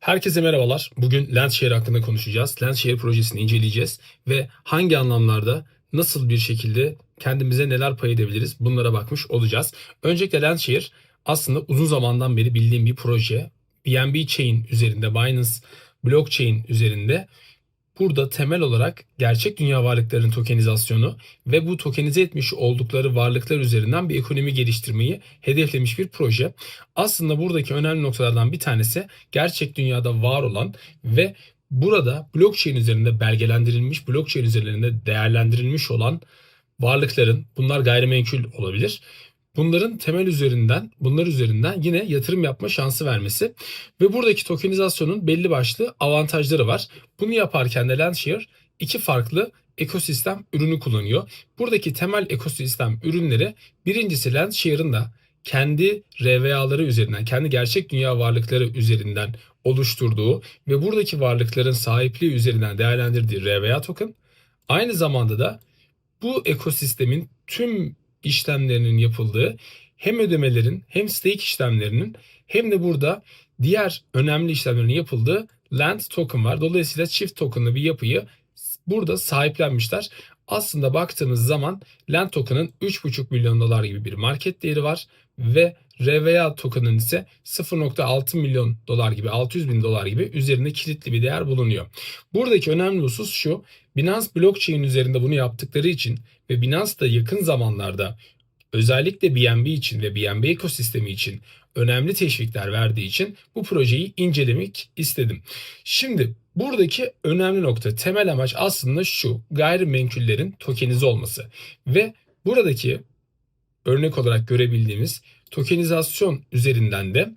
Herkese merhabalar. Bugün Landshare hakkında konuşacağız. Landshare projesini inceleyeceğiz ve hangi anlamlarda nasıl bir şekilde kendimize neler pay edebiliriz bunlara bakmış olacağız. Öncelikle Landshare aslında uzun zamandan beri bildiğim bir proje. BNB Chain üzerinde, Binance Blockchain üzerinde burada temel olarak gerçek dünya varlıklarının tokenizasyonu ve bu tokenize etmiş oldukları varlıklar üzerinden bir ekonomi geliştirmeyi hedeflemiş bir proje. Aslında buradaki önemli noktalardan bir tanesi gerçek dünyada var olan ve burada blockchain üzerinde belgelendirilmiş, blockchain üzerinde değerlendirilmiş olan varlıkların bunlar gayrimenkul olabilir. Bunların temel üzerinden, bunlar üzerinden yine yatırım yapma şansı vermesi ve buradaki tokenizasyonun belli başlı avantajları var. Bunu yaparken de Landshare iki farklı ekosistem ürünü kullanıyor. Buradaki temel ekosistem ürünleri birincisi Landshare'ın da kendi RVA'ları üzerinden, kendi gerçek dünya varlıkları üzerinden oluşturduğu ve buradaki varlıkların sahipliği üzerinden değerlendirdiği RVA token. Aynı zamanda da bu ekosistemin tüm işlemlerinin yapıldığı hem ödemelerin hem stake işlemlerinin hem de burada diğer önemli işlemlerin yapıldığı Land token var. Dolayısıyla çift tokenlı bir yapıyı burada sahiplenmişler. Aslında baktığımız zaman Land token'ın 3,5 milyon dolar gibi bir market değeri var ve RVA token'ın ise 0.6 milyon dolar gibi 600 bin dolar gibi üzerinde kilitli bir değer bulunuyor. Buradaki önemli husus şu Binance Blockchain üzerinde bunu yaptıkları için ve Binance da yakın zamanlarda özellikle BNB için ve BNB ekosistemi için önemli teşvikler verdiği için bu projeyi incelemek istedim. Şimdi buradaki önemli nokta temel amaç aslında şu gayrimenkullerin tokenize olması ve buradaki örnek olarak görebildiğimiz tokenizasyon üzerinden de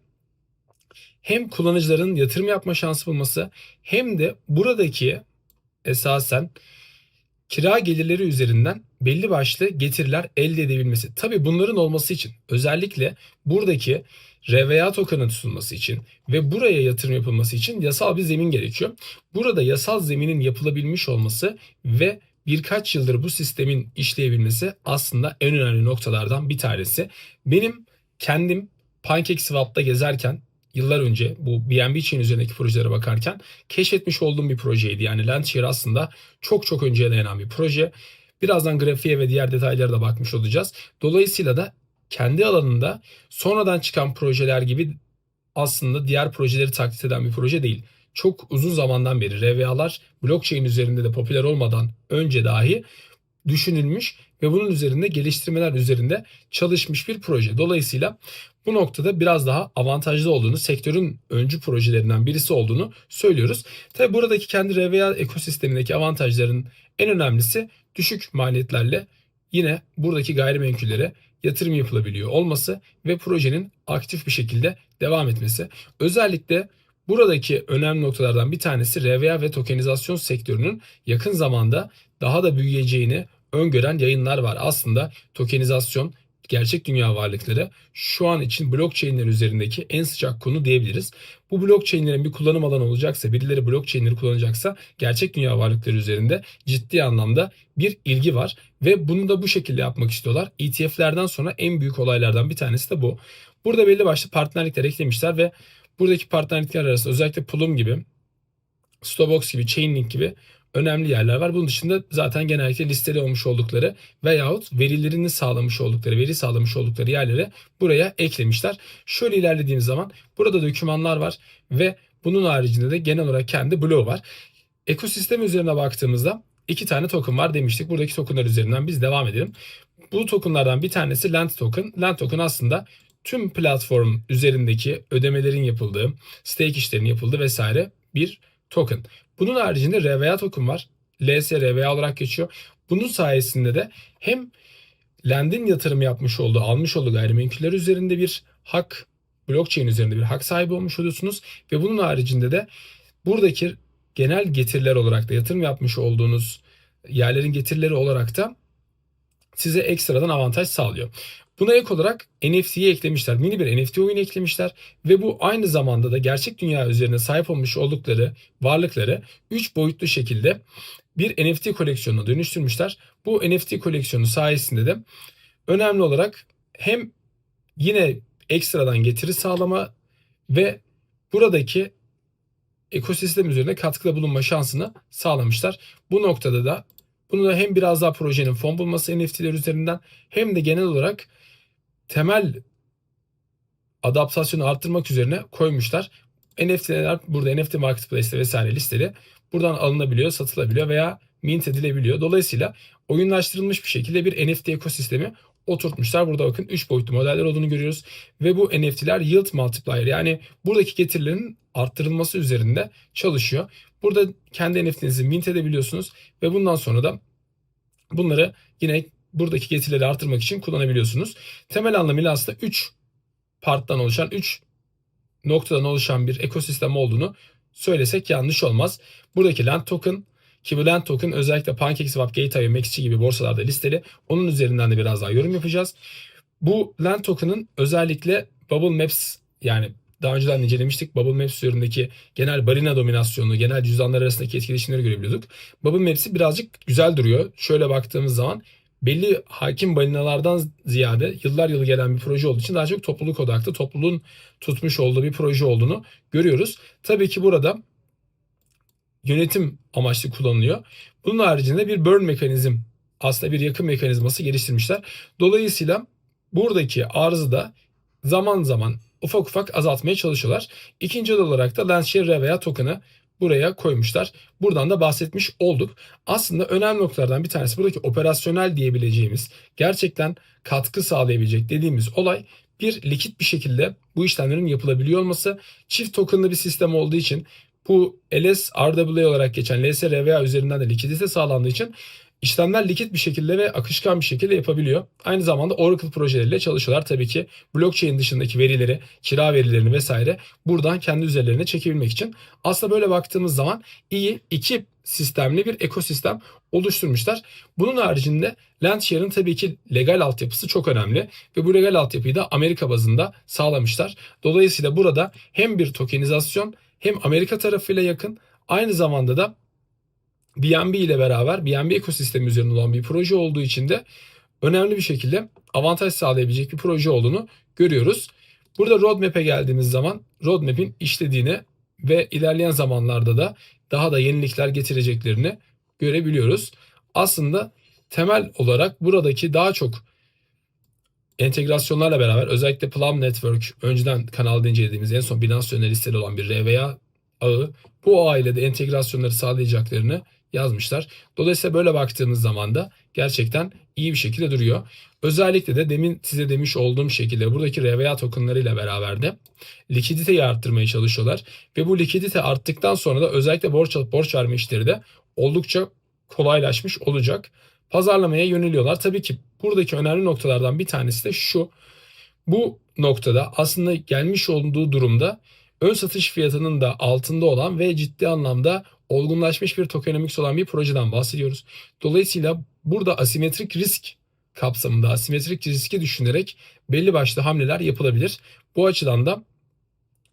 hem kullanıcıların yatırım yapma şansı bulması hem de buradaki esasen kira gelirleri üzerinden belli başlı getiriler elde edebilmesi. Tabi bunların olması için özellikle buradaki RVA token'ın tutulması için ve buraya yatırım yapılması için yasal bir zemin gerekiyor. Burada yasal zeminin yapılabilmiş olması ve birkaç yıldır bu sistemin işleyebilmesi aslında en önemli noktalardan bir tanesi. Benim kendim PancakeSwap'ta gezerken yıllar önce bu BNB Chain üzerindeki projelere bakarken keşfetmiş olduğum bir projeydi. Yani Landshare aslında çok çok önceye dayanan bir proje. Birazdan grafiğe ve diğer detaylara da bakmış olacağız. Dolayısıyla da kendi alanında sonradan çıkan projeler gibi aslında diğer projeleri taklit eden bir proje değil. Çok uzun zamandan beri RVA'lar blockchain üzerinde de popüler olmadan önce dahi düşünülmüş ve bunun üzerinde geliştirmeler üzerinde çalışmış bir proje. Dolayısıyla bu noktada biraz daha avantajlı olduğunu, sektörün öncü projelerinden birisi olduğunu söylüyoruz. Tabi buradaki kendi RVA ekosistemindeki avantajların en önemlisi düşük maliyetlerle yine buradaki gayrimenkullere yatırım yapılabiliyor olması ve projenin aktif bir şekilde devam etmesi. Özellikle buradaki önemli noktalardan bir tanesi RVA ve tokenizasyon sektörünün yakın zamanda daha da büyüyeceğini öngören yayınlar var. Aslında tokenizasyon gerçek dünya varlıkları şu an için blockchain'ler üzerindeki en sıcak konu diyebiliriz. Bu blockchain'lerin bir kullanım alanı olacaksa, birileri blockchain'leri kullanacaksa gerçek dünya varlıkları üzerinde ciddi anlamda bir ilgi var ve bunu da bu şekilde yapmak istiyorlar. ETF'lerden sonra en büyük olaylardan bir tanesi de bu. Burada belli başlı partnerlikler eklemişler ve buradaki partnerlikler arasında özellikle Plum gibi, Stobox gibi, Chainlink gibi önemli yerler var. Bunun dışında zaten genellikle listeli olmuş oldukları veyahut verilerini sağlamış oldukları, veri sağlamış oldukları yerlere buraya eklemişler. Şöyle ilerlediğimiz zaman burada dokümanlar var ve bunun haricinde de genel olarak kendi bloğu var. Ekosistem üzerine baktığımızda iki tane token var demiştik. Buradaki tokenlar üzerinden biz devam edelim. Bu tokenlardan bir tanesi Land Token. Land Token aslında tüm platform üzerindeki ödemelerin yapıldığı, stake işlerinin yapıldığı vesaire bir token. Bunun haricinde RVA token var. LS RVA olarak geçiyor. Bunun sayesinde de hem Land'in yatırım yapmış olduğu, almış olduğu gayrimenkuller üzerinde bir hak, blockchain üzerinde bir hak sahibi olmuş oluyorsunuz. Ve bunun haricinde de buradaki genel getiriler olarak da yatırım yapmış olduğunuz yerlerin getirileri olarak da size ekstradan avantaj sağlıyor. Buna ek olarak NFT'yi eklemişler. Mini bir NFT oyunu eklemişler ve bu aynı zamanda da gerçek dünya üzerine sahip olmuş oldukları varlıkları 3 boyutlu şekilde bir NFT koleksiyonuna dönüştürmüşler. Bu NFT koleksiyonu sayesinde de önemli olarak hem yine ekstradan getiri sağlama ve buradaki ekosistem üzerinde katkıda bulunma şansını sağlamışlar. Bu noktada da bunu da hem biraz daha projenin fon bulması NFT'ler üzerinden hem de genel olarak temel adaptasyonu arttırmak üzerine koymuşlar. NFT'ler burada NFT Marketplace'te vesaire listeli. Buradan alınabiliyor, satılabiliyor veya mint edilebiliyor. Dolayısıyla oyunlaştırılmış bir şekilde bir NFT ekosistemi oturtmuşlar. Burada bakın 3 boyutlu modeller olduğunu görüyoruz. Ve bu NFT'ler yield multiplier yani buradaki getirilerin arttırılması üzerinde çalışıyor. Burada kendi NFT'nizi mint edebiliyorsunuz ve bundan sonra da bunları yine buradaki getirileri arttırmak için kullanabiliyorsunuz. Temel anlamıyla aslında 3 parttan oluşan 3 noktadan oluşan bir ekosistem olduğunu söylesek yanlış olmaz. Buradaki Land Token ki bu Land Token özellikle PancakeSwap, Gateway, Maxi gibi borsalarda listeli. Onun üzerinden de biraz daha yorum yapacağız. Bu Land Token'ın özellikle Bubble Maps yani daha önceden incelemiştik. Bubble Maps üzerindeki genel barina dominasyonu, genel cüzdanlar arasındaki etkileşimleri görebiliyorduk. Bubble Maps'i birazcık güzel duruyor. Şöyle baktığımız zaman belli hakim balinalardan ziyade yıllar yılı gelen bir proje olduğu için daha çok topluluk odaklı, topluluğun tutmuş olduğu bir proje olduğunu görüyoruz. Tabii ki burada yönetim amaçlı kullanılıyor. Bunun haricinde bir burn mekanizm aslında bir yakın mekanizması geliştirmişler. Dolayısıyla buradaki arzı da zaman zaman ufak ufak azaltmaya çalışıyorlar. İkinci olarak da Landshare veya token'ı buraya koymuşlar. Buradan da bahsetmiş olduk. Aslında önemli noktalardan bir tanesi buradaki operasyonel diyebileceğimiz gerçekten katkı sağlayabilecek dediğimiz olay bir likit bir şekilde bu işlemlerin yapılabiliyor olması. Çift tokenlı bir sistem olduğu için bu LS RWA olarak geçen LS RWA üzerinden de likidite sağlandığı için işlemler likit bir şekilde ve akışkan bir şekilde yapabiliyor. Aynı zamanda Oracle projeleriyle çalışıyorlar. Tabii ki blockchain dışındaki verileri, kira verilerini vesaire buradan kendi üzerlerine çekebilmek için. Aslında böyle baktığımız zaman iyi iki sistemli bir ekosistem oluşturmuşlar. Bunun haricinde Landshare'ın tabii ki legal altyapısı çok önemli ve bu legal altyapıyı da Amerika bazında sağlamışlar. Dolayısıyla burada hem bir tokenizasyon hem Amerika tarafıyla yakın aynı zamanda da BNB ile beraber BNB ekosistemi üzerinde olan bir proje olduğu için de önemli bir şekilde avantaj sağlayabilecek bir proje olduğunu görüyoruz. Burada roadmap'e geldiğimiz zaman roadmap'in işlediğini ve ilerleyen zamanlarda da daha da yenilikler getireceklerini görebiliyoruz. Aslında temel olarak buradaki daha çok entegrasyonlarla beraber özellikle Plum Network önceden kanalda incelediğimiz en son Binance üzerinde listeli olan bir RWA ağı bu ağ ile de entegrasyonları sağlayacaklarını yazmışlar. Dolayısıyla böyle baktığımız zaman da gerçekten iyi bir şekilde duruyor. Özellikle de demin size demiş olduğum şekilde buradaki RWA tokenlarıyla beraber de likiditeyi arttırmaya çalışıyorlar. Ve bu likidite arttıktan sonra da özellikle borç alıp borç verme işleri de oldukça kolaylaşmış olacak. Pazarlamaya yöneliyorlar. Tabii ki buradaki önemli noktalardan bir tanesi de şu. Bu noktada aslında gelmiş olduğu durumda ön satış fiyatının da altında olan ve ciddi anlamda olgunlaşmış bir tokenomics olan bir projeden bahsediyoruz. Dolayısıyla burada asimetrik risk kapsamında asimetrik riski düşünerek belli başlı hamleler yapılabilir. Bu açıdan da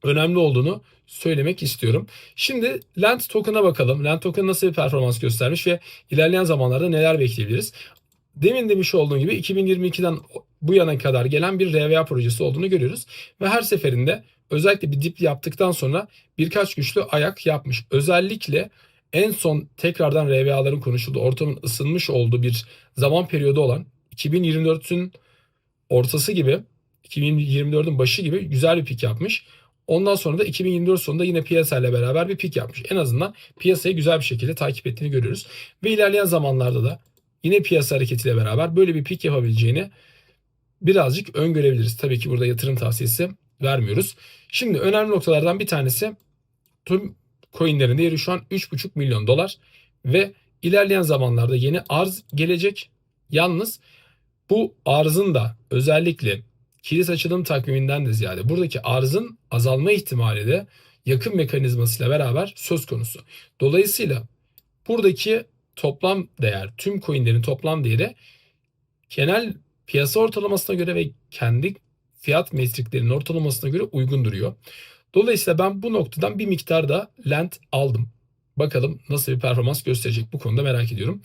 önemli olduğunu söylemek istiyorum. Şimdi Land Token'a bakalım. Land Token nasıl bir performans göstermiş ve ilerleyen zamanlarda neler bekleyebiliriz? Demin demiş olduğum gibi 2022'den bu yana kadar gelen bir RVA projesi olduğunu görüyoruz. Ve her seferinde özellikle bir dip yaptıktan sonra birkaç güçlü ayak yapmış. Özellikle en son tekrardan RVA'ların konuşulduğu, ortamın ısınmış olduğu bir zaman periyodu olan 2024'ün ortası gibi, 2024'ün başı gibi güzel bir pik yapmış. Ondan sonra da 2024 sonunda yine piyasayla beraber bir pik yapmış. En azından piyasayı güzel bir şekilde takip ettiğini görüyoruz. Ve ilerleyen zamanlarda da yine piyasa hareketiyle beraber böyle bir pik yapabileceğini birazcık öngörebiliriz. Tabii ki burada yatırım tavsiyesi vermiyoruz. Şimdi önemli noktalardan bir tanesi tüm coinlerin değeri şu an 3,5 milyon dolar ve ilerleyen zamanlarda yeni arz gelecek. Yalnız bu arzın da özellikle kilit açılım takviminden de ziyade buradaki arzın azalma ihtimali de yakın mekanizmasıyla beraber söz konusu. Dolayısıyla buradaki toplam değer, tüm coinlerin toplam değeri genel piyasa ortalamasına göre ve kendi fiyat metriklerinin ortalamasına göre uygun duruyor. Dolayısıyla ben bu noktadan bir miktar da lent aldım. Bakalım nasıl bir performans gösterecek bu konuda merak ediyorum.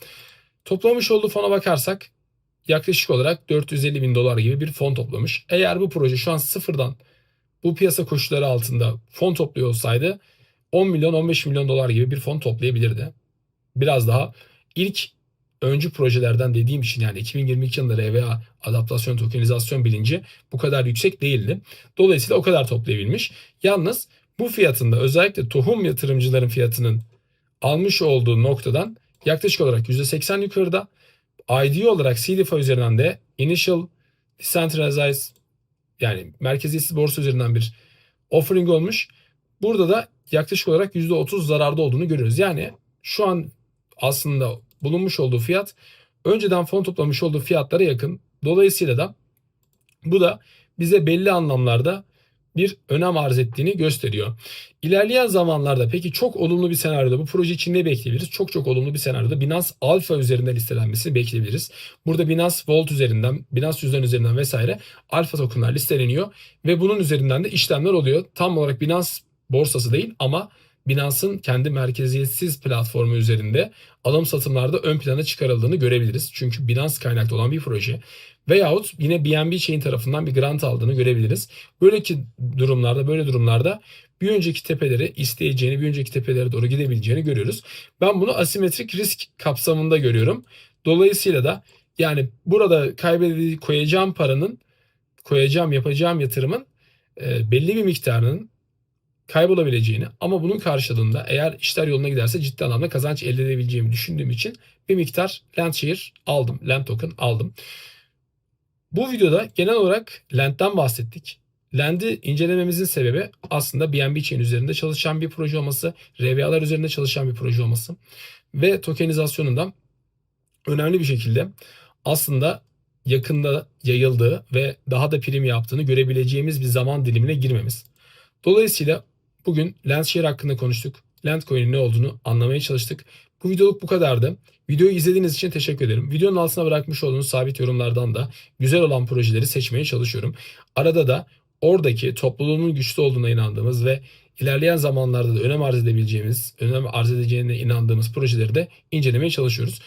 Toplamış olduğu fona bakarsak yaklaşık olarak 450 bin dolar gibi bir fon toplamış. Eğer bu proje şu an sıfırdan bu piyasa koşulları altında fon topluyor olsaydı 10 milyon 15 milyon dolar gibi bir fon toplayabilirdi. Biraz daha ilk öncü projelerden dediğim için yani 2022 yılında RVA adaptasyon tokenizasyon bilinci bu kadar yüksek değildi. Dolayısıyla o kadar toplayabilmiş. Yalnız bu fiyatında özellikle tohum yatırımcıların fiyatının almış olduğu noktadan yaklaşık olarak %80 yukarıda. ID olarak CDFA üzerinden de Initial Decentralized yani merkeziyetsiz borsa üzerinden bir offering olmuş. Burada da yaklaşık olarak %30 zararda olduğunu görüyoruz. Yani şu an aslında bulunmuş olduğu fiyat önceden fon toplamış olduğu fiyatlara yakın. Dolayısıyla da bu da bize belli anlamlarda bir önem arz ettiğini gösteriyor. İlerleyen zamanlarda peki çok olumlu bir senaryoda bu proje için ne bekleyebiliriz? Çok çok olumlu bir senaryoda Binance Alpha üzerinden listelenmesini bekleyebiliriz. Burada Binance Vault üzerinden, Binance cüzdan üzerinden vesaire Alpha tokenlar listeleniyor ve bunun üzerinden de işlemler oluyor. Tam olarak Binance borsası değil ama Binance'ın kendi merkeziyetsiz platformu üzerinde alım satımlarda ön plana çıkarıldığını görebiliriz. Çünkü Binance kaynaklı olan bir proje. Veyahut yine BNB Chain tarafından bir grant aldığını görebiliriz. Böyleki durumlarda, böyle durumlarda bir önceki tepeleri isteyeceğini, bir önceki tepelere doğru gidebileceğini görüyoruz. Ben bunu asimetrik risk kapsamında görüyorum. Dolayısıyla da yani burada kaybedildiği koyacağım paranın, koyacağım, yapacağım yatırımın e, belli bir miktarının kaybolabileceğini ama bunun karşılığında eğer işler yoluna giderse ciddi anlamda kazanç elde edebileceğimi düşündüğüm için bir miktar Landshare aldım. Land token aldım. Bu videoda genel olarak Land'den bahsettik. Land'i incelememizin sebebi aslında BNB Chain üzerinde çalışan bir proje olması, RVA'lar üzerinde çalışan bir proje olması ve tokenizasyonundan önemli bir şekilde aslında yakında yayıldığı ve daha da prim yaptığını görebileceğimiz bir zaman dilimine girmemiz. Dolayısıyla bugün Landshare hakkında konuştuk. Landcoin'in ne olduğunu anlamaya çalıştık. Bu videoluk bu kadardı. Videoyu izlediğiniz için teşekkür ederim. Videonun altına bırakmış olduğunuz sabit yorumlardan da güzel olan projeleri seçmeye çalışıyorum. Arada da oradaki topluluğun güçlü olduğuna inandığımız ve ilerleyen zamanlarda da önem arz edebileceğimiz, önem arz edeceğine inandığımız projeleri de incelemeye çalışıyoruz.